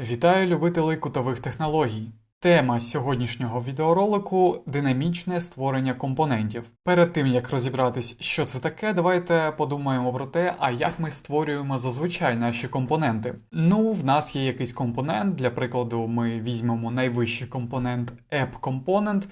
Вітаю любителей кутових технологій. Тема сьогоднішнього відеоролику динамічне створення компонентів. Перед тим як розібратись, що це таке, давайте подумаємо про те, а як ми створюємо зазвичай наші компоненти. Ну, в нас є якийсь компонент, для прикладу, ми візьмемо найвищий компонент App Component,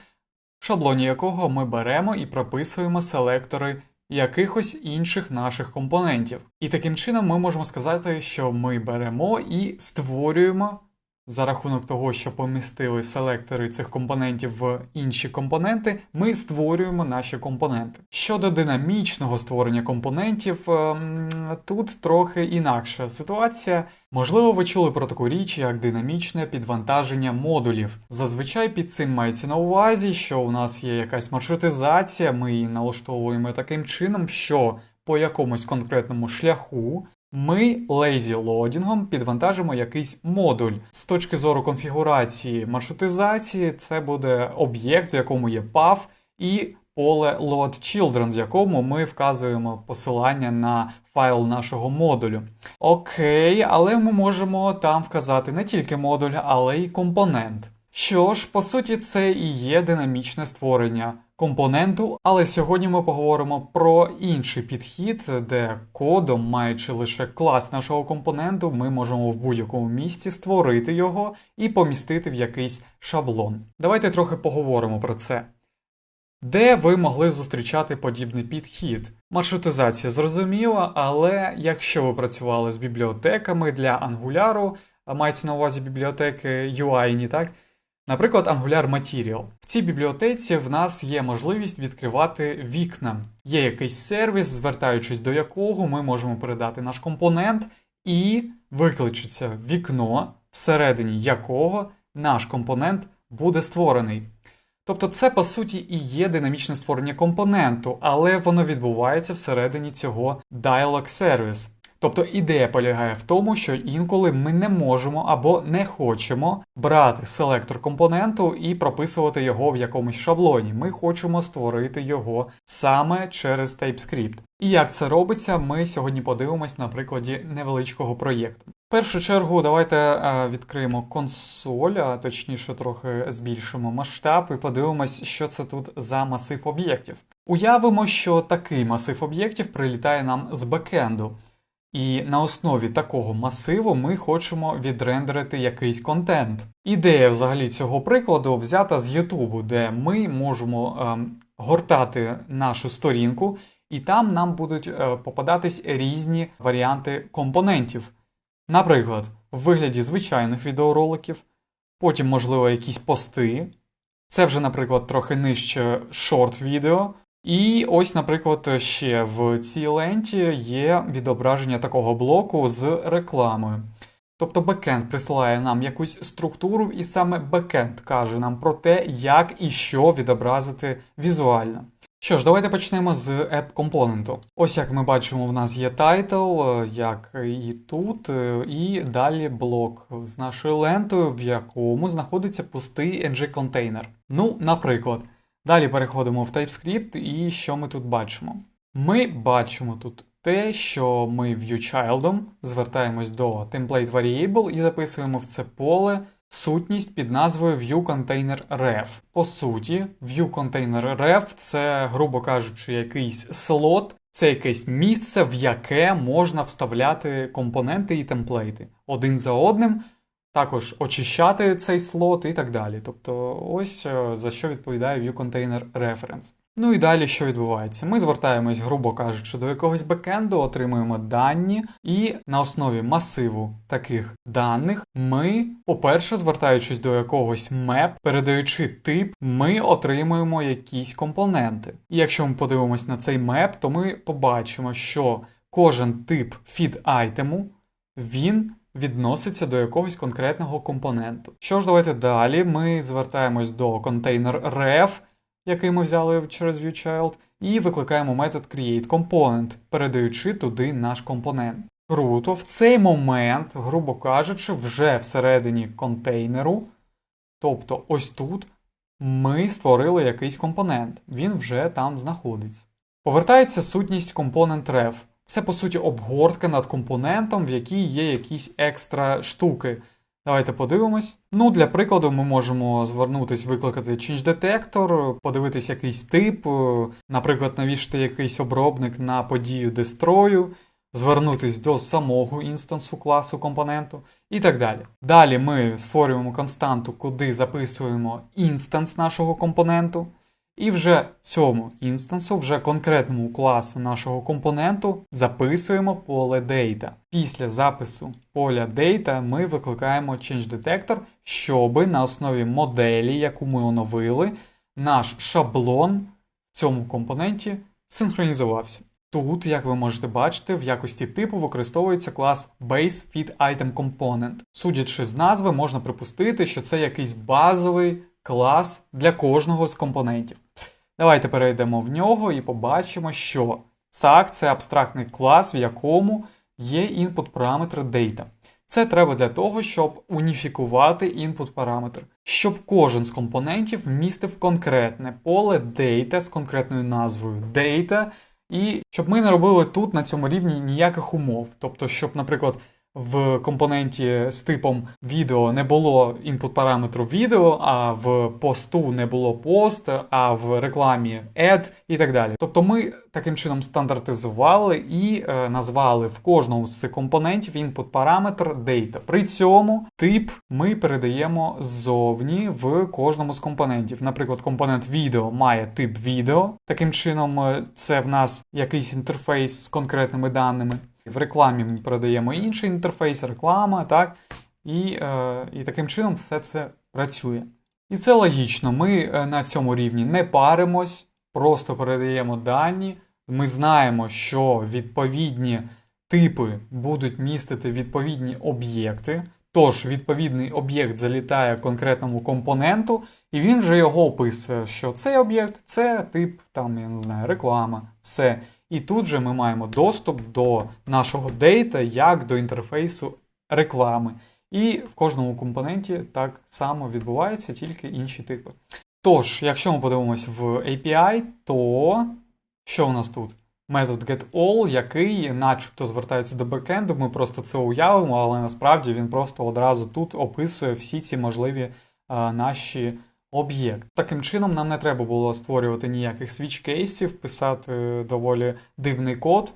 в шаблоні якого ми беремо і прописуємо селектори якихось інших наших компонентів. І таким чином ми можемо сказати, що ми беремо і створюємо за рахунок того, що помістили селектори цих компонентів в інші компоненти, ми створюємо наші компоненти. Щодо динамічного створення компонентів, ем, тут трохи інакша ситуація. Можливо, ви чули про таку річ, як динамічне підвантаження модулів. Зазвичай під цим мається на увазі, що у нас є якась маршрутизація, ми її налаштовуємо таким чином, що по якомусь конкретному шляху ми лейзі-лодінгом підвантажимо якийсь модуль. З точки зору конфігурації маршрутизації, це буде об'єкт, в якому є path і поле load-children, в якому ми вказуємо посилання на файл нашого модулю. Окей, але ми можемо там вказати не тільки модуль, але й компонент. Що ж, по суті, це і є динамічне створення компоненту, але сьогодні ми поговоримо про інший підхід, де кодом, маючи лише клас нашого компоненту, ми можемо в будь-якому місці створити його і помістити в якийсь шаблон. Давайте трохи поговоримо про це. Де ви могли зустрічати подібний підхід? Маршрутизація зрозуміла, але якщо ви працювали з бібліотеками для Angular, а мається на увазі бібліотеки UI, так? Наприклад, Angular Material. В цій бібліотеці в нас є можливість відкривати вікна. Є якийсь сервіс, звертаючись до якого ми можемо передати наш компонент, і викличеться вікно, всередині якого наш компонент буде створений. Тобто це, по суті, і є динамічне створення компоненту, але воно відбувається всередині цього Dialog Service. Тобто ідея полягає в тому, що інколи ми не можемо або не хочемо брати селектор компоненту і прописувати його в якомусь шаблоні. Ми хочемо створити його саме через TypeScript. І як це робиться, ми сьогодні подивимось на прикладі невеличкого проєкту. В першу чергу, давайте е, відкриємо консоль, а точніше трохи збільшимо масштаб і подивимось, що це тут за масив об'єктів. Уявимо, що такий масив об'єктів прилітає нам з бекенду. І на основі такого масиву ми хочемо відрендерити якийсь контент. Ідея взагалі цього прикладу взята з YouTube, де ми можемо е, гортати нашу сторінку, і там нам будуть е, попадатись різні варіанти компонентів. Наприклад, в вигляді звичайних відеороликів, потім, можливо, якісь пости. Це вже, наприклад, трохи нижче шорт-відео. І ось, наприклад, ще в цій ленті є відображення такого блоку з рекламою. Тобто бекенд присилає нам якусь структуру, і саме бекенд каже нам про те, як і що відобразити візуально. Що ж, давайте почнемо з App компоненту. Ось як ми бачимо, в нас є title, як і тут, і далі блок з нашою лентою, в якому знаходиться пустий ng-контейнер. Ну, наприклад. Далі переходимо в TypeScript, і що ми тут бачимо? Ми бачимо тут те, що ми viewChild звертаємось до template і записуємо в це поле сутність під назвою ViewContainerRef. По суті, ViewContainerRef – це, грубо кажучи, якийсь слот, це якесь місце, в яке можна вставляти компоненти і темплейти один за одним також очищати цей слот і так далі. Тобто, ось е, за що відповідає ViewContainer Reference. Ну і далі що відбувається? Ми звертаємось, грубо кажучи, до якогось бекенду, отримуємо дані, і на основі масиву таких даних ми, по-перше, звертаючись до якогось меп, передаючи тип, ми отримуємо якісь компоненти. І якщо ми подивимось на цей меп, то ми побачимо, що кожен тип фід айтему він відноситься до якогось конкретного компоненту. Що ж, давайте далі. Ми звертаємось до контейнер ref, який ми взяли через ViewChild, і викликаємо метод createComponent, передаючи туди наш компонент. Круто, в цей момент, грубо кажучи, вже всередині контейнеру, тобто ось тут, ми створили якийсь компонент, він вже там знаходиться. Повертається сутність component ref. Це, по суті, обгортка над компонентом, в якій є якісь екстра штуки. Давайте подивимось. Ну, для прикладу, ми можемо звернутись, викликати Change Detector, подивитись якийсь тип, е, наприклад, навішати якийсь обробник на подію дестрою, звернутись до самого інстансу класу компоненту і так далі. Далі ми створюємо константу, куди записуємо інстанс нашого компоненту. І вже цьому інстансу, вже конкретному класу нашого компоненту записуємо поле data. Після запису поля data ми викликаємо Change Detector, щоб на основі моделі, яку ми оновили, наш шаблон в цьому компоненті синхронізувався. Тут, як ви можете бачити, в якості типу використовується клас BaseFitItemComponent. Судячи з назви, можна припустити, що це якийсь базовий клас для кожного з компонентів. Давайте перейдемо в нього і побачимо, що так, це абстрактний клас, в якому є input параметр data. Це треба для того, щоб уніфікувати input параметр, щоб кожен з компонентів містив конкретне поле data з конкретною назвою data, і щоб ми не робили тут на цьому рівні ніяких умов. Тобто, щоб, наприклад, в компоненті з типом відео не було інпут параметру відео, а в посту не було пост, а в рекламі ad і так далі. Тобто ми таким чином стандартизували і е, назвали в кожному з цих компонентів інпут параметр data. При цьому тип ми передаємо ззовні в кожному з компонентів. Наприклад, компонент відео має тип відео. Таким чином, е, це в нас якийсь інтерфейс з конкретними даними. В рекламі ми передаємо інший інтерфейс, реклама, так? І, е, і таким чином все це працює. І це логічно. Ми е, на цьому рівні не паримось, просто передаємо дані. Ми знаємо, що відповідні типи будуть містити відповідні об'єкти. Тож відповідний об'єкт залітає конкретному компоненту, і він вже його описує, що цей об'єкт це тип, там, я не знаю, реклама, все. І тут же ми маємо доступ до нашого дейта як до інтерфейсу реклами. І в кожному компоненті так само відбувається, тільки інші типи. Тож, якщо ми подивимось в API, то що у нас тут? Метод getAll, який начебто звертається до бекенду, ми просто це уявимо, але насправді він просто одразу тут описує всі ці можливі а, наші об'єкт. Таким чином, нам не треба було створювати ніяких свіч-кейсів, писати доволі дивний код.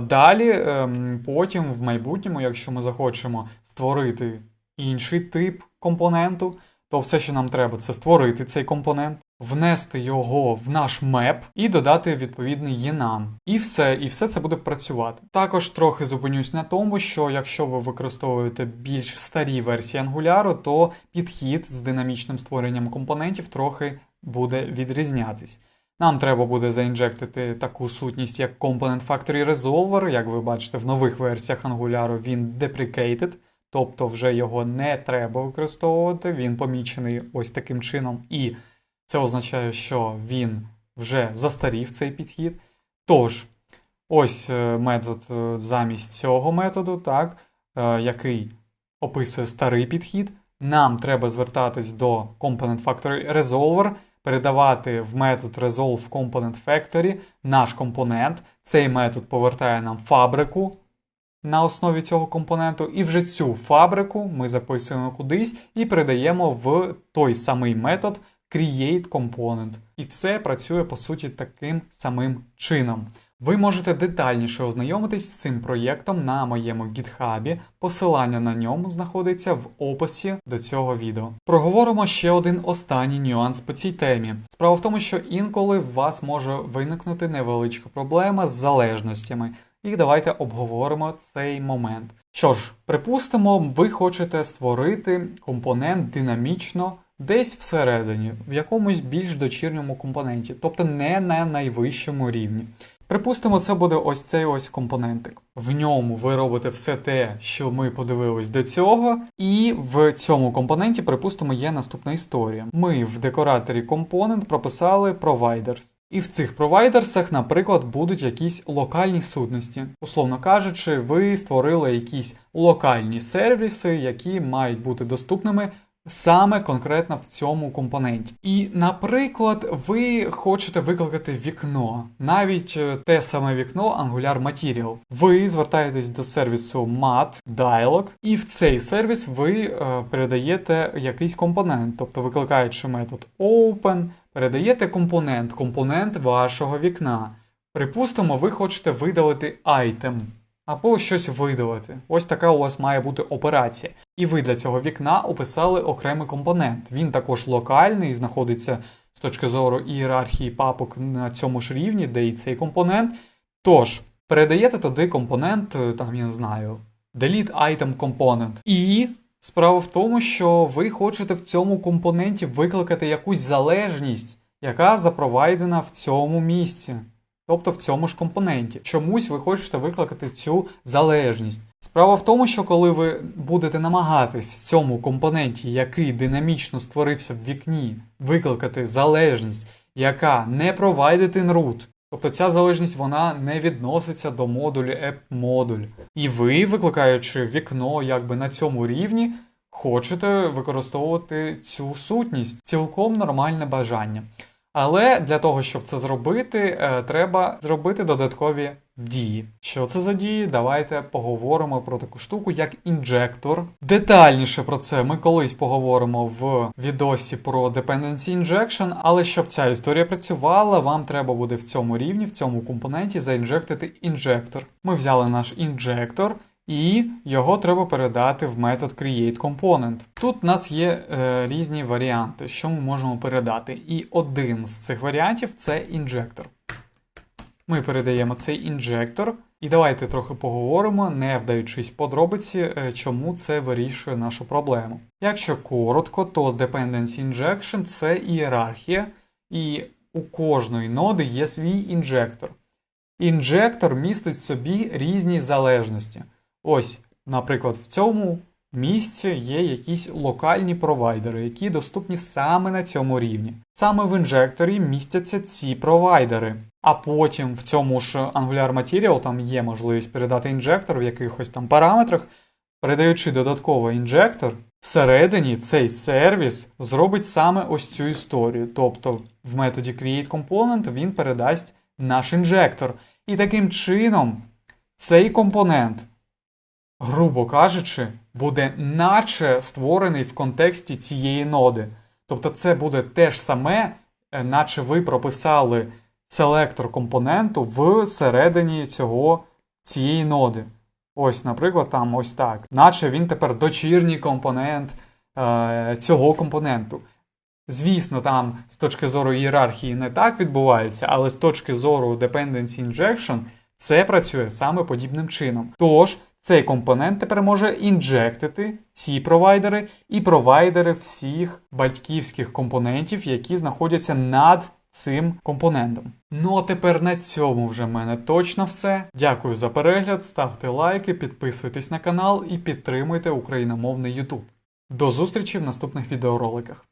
Далі, ем, потім, в майбутньому, якщо ми захочемо створити інший тип компоненту, то все, що нам треба, це створити цей компонент, внести його в наш меп і додати відповідний enum. І все, і все це буде працювати. Також трохи зупинюсь на тому, що якщо ви використовуєте більш старі версії Angular, то підхід з динамічним створенням компонентів трохи буде відрізнятись. Нам треба буде заінжектити таку сутність, як Component Factory Resolver. Як ви бачите, в нових версіях Angular він deprecated, тобто вже його не треба використовувати. Він помічений ось таким чином, і це означає, що він вже застарів цей підхід. Тож, ось е, метод е, замість цього методу, так, е, який описує старий підхід. Нам треба звертатись до Component Factory Resolver передавати в метод resolve component factory наш компонент. Цей метод повертає нам фабрику на основі цього компоненту, і вже цю фабрику ми записуємо кудись і передаємо в той самий метод create component. І все працює по суті таким самим чином. Ви можете детальніше ознайомитись з цим проєктом на моєму гітхабі. Посилання на ньому знаходиться в описі до цього відео. Проговоримо ще один останній нюанс по цій темі. Справа в тому, що інколи в вас може виникнути невеличка проблема з залежностями. І давайте обговоримо цей момент. Що ж, припустимо, ви хочете створити компонент динамічно десь всередині, в якомусь більш дочірньому компоненті, тобто не на найвищому рівні. Припустимо, це буде ось цей ось компонентик. В ньому ви робите все те, що ми подивились до цього, і в цьому компоненті, припустимо, є наступна історія. Ми в декораторі компонент прописали providers. І в цих провайдерсах, наприклад, будуть якісь локальні сутності. Условно кажучи, ви створили якісь локальні сервіси, які мають бути доступними саме конкретно в цьому компоненті. І, наприклад, ви хочете викликати вікно, навіть е, те саме вікно Angular Material. Ви звертаєтесь до сервісу Mat Dialog, і в цей сервіс ви е, передаєте якийсь компонент, тобто викликаючи метод Open, передаєте компонент, компонент вашого вікна. Припустимо, ви хочете видалити item або щось видалити. Ось така у вас має бути операція. І ви для цього вікна описали окремий компонент. Він також локальний, знаходиться з точки зору ієрархії папок на цьому ж рівні, де і цей компонент. Тож, передаєте туди компонент, е, там я не знаю, delete item component. І справа в тому, що ви хочете в цьому компоненті викликати якусь залежність, яка запровайдена в цьому місці. Тобто в цьому ж компоненті. Чомусь ви хочете викликати цю залежність. Справа в тому, що коли ви будете намагатись в цьому компоненті, який динамічно створився в вікні, викликати залежність, яка не провайдить root, тобто ця залежність вона не відноситься до модулю app-модуль. І ви, викликаючи вікно якби на цьому рівні, хочете використовувати цю сутність, цілком нормальне бажання. Але для того, щоб це зробити, е, треба зробити додаткові дії. Що це за дії? Давайте поговоримо про таку штуку, як інжектор. Детальніше про це ми колись поговоримо в відосі про Dependency Injection, але щоб ця історія працювала, вам треба буде в цьому рівні, в цьому компоненті заінжектити інжектор. Ми взяли наш інжектор. І його треба передати в метод createComponent. Тут у нас є е, різні варіанти, що ми можемо передати. І один з цих варіантів це інжектор. Ми передаємо цей інжектор. І давайте трохи поговоримо, не вдаючись подробиці, е, чому це вирішує нашу проблему. Якщо коротко, то Dependency Injection це ієрархія, і у кожної ноди є свій інжектор. Інжектор містить в собі різні залежності. Ось, наприклад, в цьому місці є якісь локальні провайдери, які доступні саме на цьому рівні. Саме в інжекторі містяться ці провайдери. А потім в цьому ж Angular Material там є можливість передати інжектор в якихось там параметрах, передаючи додатково інжектор, всередині цей сервіс зробить саме ось цю історію. Тобто в методі createComponent він передасть наш інжектор. І таким чином цей компонент грубо кажучи, буде наче створений в контексті цієї ноди. Тобто це буде те ж саме, е, наче ви прописали селектор компоненту всередині цього, цієї ноди. Ось, наприклад, там ось так. Наче він тепер дочірній компонент е, цього компоненту. Звісно, там з точки зору ієрархії не так відбувається, але з точки зору Dependency Injection це працює саме подібним чином. Тож, цей компонент тепер може інжектити ці провайдери і провайдери всіх батьківських компонентів, які знаходяться над цим компонентом. Ну а тепер на цьому вже в мене точно все. Дякую за перегляд, ставте лайки, підписуйтесь на канал і підтримуйте україномовний YouTube. До зустрічі в наступних відеороликах.